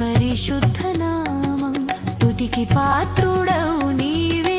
పరిశుద్ధ నామం. స్థుతికి పాత్రుడవు నీవే.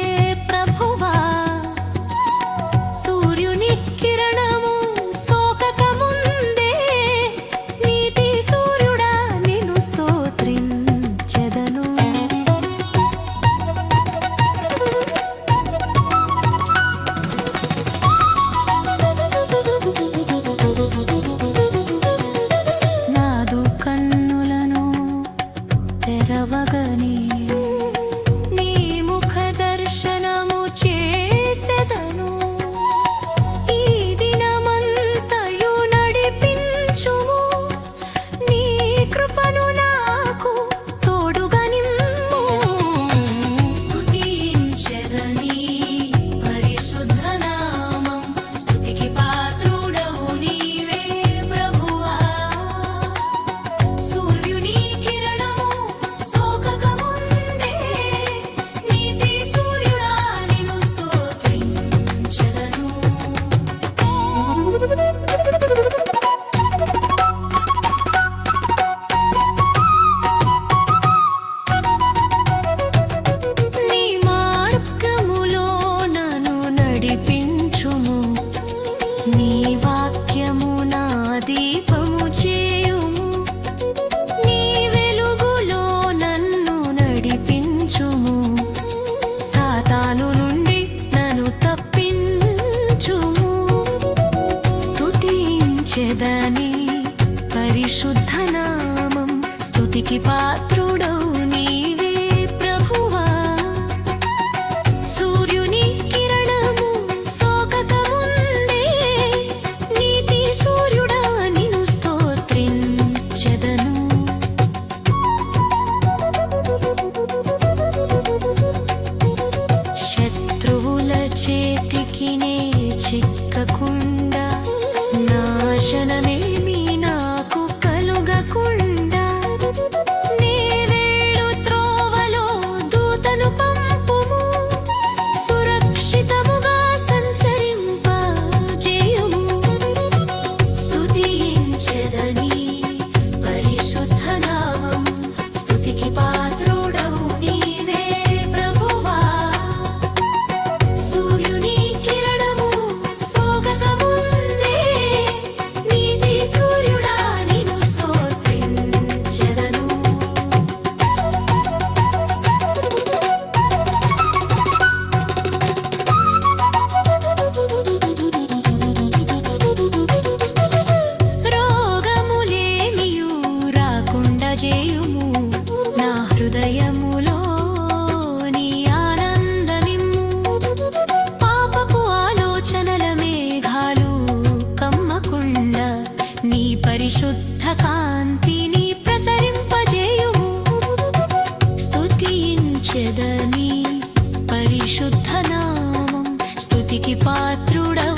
చెదని పరిశుద్ధ నామం స్థుతికి పాత్రుడవు నీవే ప్రభువా. సూర్యుని కిరణము సోకక నీతి సూర్యుడా నిను స్తోత్రించెదను. శత్రువుల చేతికి హృదయములో నీ పాపపు ఆలోచనల మేఘాలు కమ్మకుండా నీ పరిశుద్ధ కాంతిని ప్రసరింపజేయువు స్తుతించెదని పరిశుద్ధ నామం పాత్రుడవు.